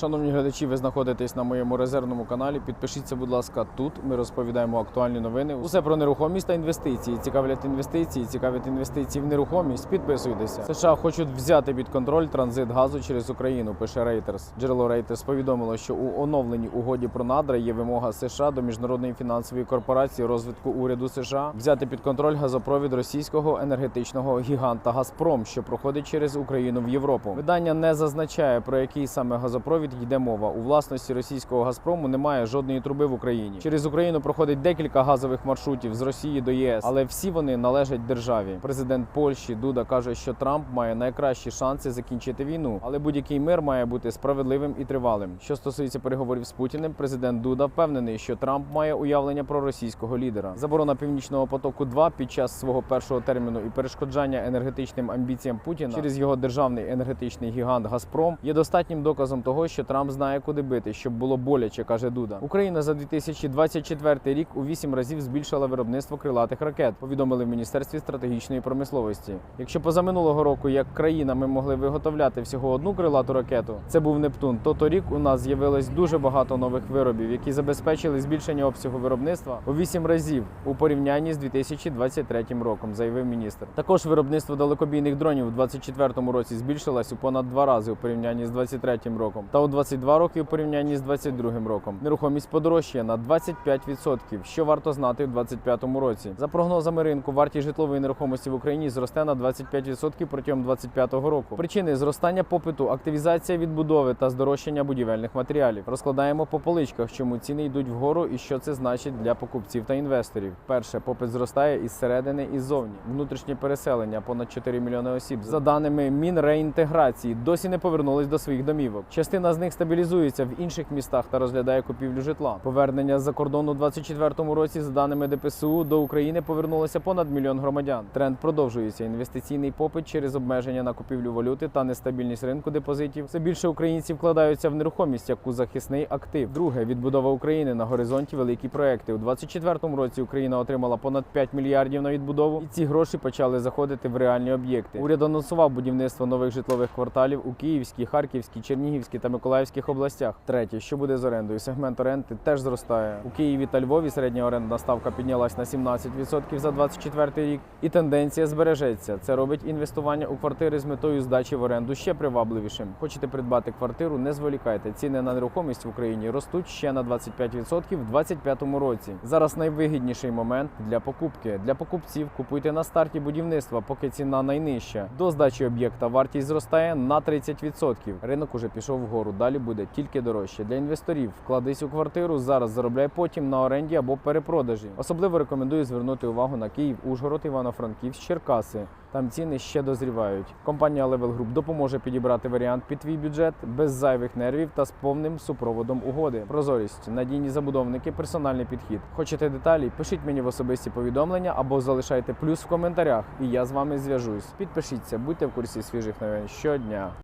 Шановні глядачі, ви знаходитесь на моєму резервному каналі. Підпишіться, будь ласка, тут. Ми розповідаємо актуальні новини. Усе про нерухомість та інвестиції. Цікавлять інвестиції, цікавлять інвестиції в нерухомість. Підписуйтеся. США хочуть взяти під контроль транзит газу через Україну. Пише Reuters. Джерело Reuters повідомило, що у оновленій угоді про надра є вимога США до міжнародної фінансової корпорації розвитку уряду США взяти під контроль газопровід російського енергетичного гіганта Газпром, що проходить через Україну в Європу. Видання не зазначає про який саме газопровід йде мова. У власності російського Газпрому немає жодної труби в Україні. Через Україну проходить декілька газових маршрутів з Росії до ЄС, але всі вони належать державі. Президент Польщі Дуда каже, що Трамп має найкращі шанси закінчити війну, але будь-який мир має бути справедливим і тривалим. Що стосується переговорів з Путіним, президент Дуда впевнений, що Трамп має уявлення про російського лідера. Заборона північного потоку 2 під час свого першого терміну і перешкоджання енергетичним амбіціям Путіна через його державний енергетичний гігант Газпром є достатнім доказом того, що Трамп знає, куди бити, щоб було боляче, каже Дуда. Україна за 2024 рік у 8 разів збільшила виробництво крилатих ракет. Повідомили в міністерстві стратегічної промисловості. Якщо позаминулого року як країна ми могли виготовляти всього одну крилату ракету, це був Нептун. То торік у нас з'явилось дуже багато нових виробів, які забезпечили збільшення обсягу виробництва у 8 разів у порівнянні з 2023 роком, заявив міністр. Також виробництво далекобійних дронів у 2024 році збільшилось у понад два рази у порівнянні з 2023 роком, та у 22 роки у порівнянні з 2022 роком. Нерухомість подорожчає на 25%, що варто знати в 2025 році. За прогнозами ринку, вартість житлової нерухомості в Україні зросте на 25% протягом 2025 року. Причини зростання попиту, активізація відбудови та здорожчання будівельних матеріалів. Розкладаємо по поличках, чому ціни йдуть вгору і що це значить для покупців та інвесторів. Перше, попит зростає із середини і ззовні. Внутрішнє переселення понад 4 мільйони осіб. За даними Мінреінтеграції, досі не повернулись до своїх домівок. Частина з них стабілізується в інших містах та розглядає купівлю житла. Повернення з-за кордону у 2024 році, за даними ДПСУ, до України повернулося понад мільйон громадян. Тренд продовжується. Інвестиційний попит через обмеження на купівлю валюти та нестабільність ринку депозитів. Все більше українців вкладаються в нерухомість як у захисний актив. Друге відбудова України на горизонті великі проекти. У 2024 році Україна отримала понад 5 мільярдів на відбудову, і ці гроші почали заходити в реальні об'єкти. Уряд анонсував будівництво нових житлових кварталів у Київській, Харківській, Чернігівській та Миколаївських областях. Третє, що буде з орендою? Сегмент оренди теж зростає. У Києві та Львові середня орендна ставка піднялась на 17% за 24 рік, і тенденція збережеться. Це робить інвестування у квартири з метою здачі в оренду ще привабливішим. Хочете придбати квартиру? Не зволікайте. Ціни на нерухомість в Україні ростуть ще на 25% в 2025 році. Зараз найвигідніший момент для покупки. Для покупців купуйте на старті будівництва, поки ціна найнижча. До здачі об'єкта вартість зростає на 30%. Ринок уже пішов вгору. Далі буде тільки дорожче. Для інвесторів вкладись у квартиру зараз, заробляй потім на оренді або перепродажі. Особливо рекомендую звернути увагу на Київ, Ужгород, Івано-Франківськ, Черкаси. Там ціни ще дозрівають. Компанія Level Group допоможе підібрати варіант під твій бюджет без зайвих нервів та з повним супроводом угоди. Прозорість, надійні забудовники, персональний підхід. Хочете деталі? Пишіть мені в особисті повідомлення або залишайте плюс в коментарях, і я з вами зв'яжусь. Підпишіться, будьте в курсі свіжих новин щодня.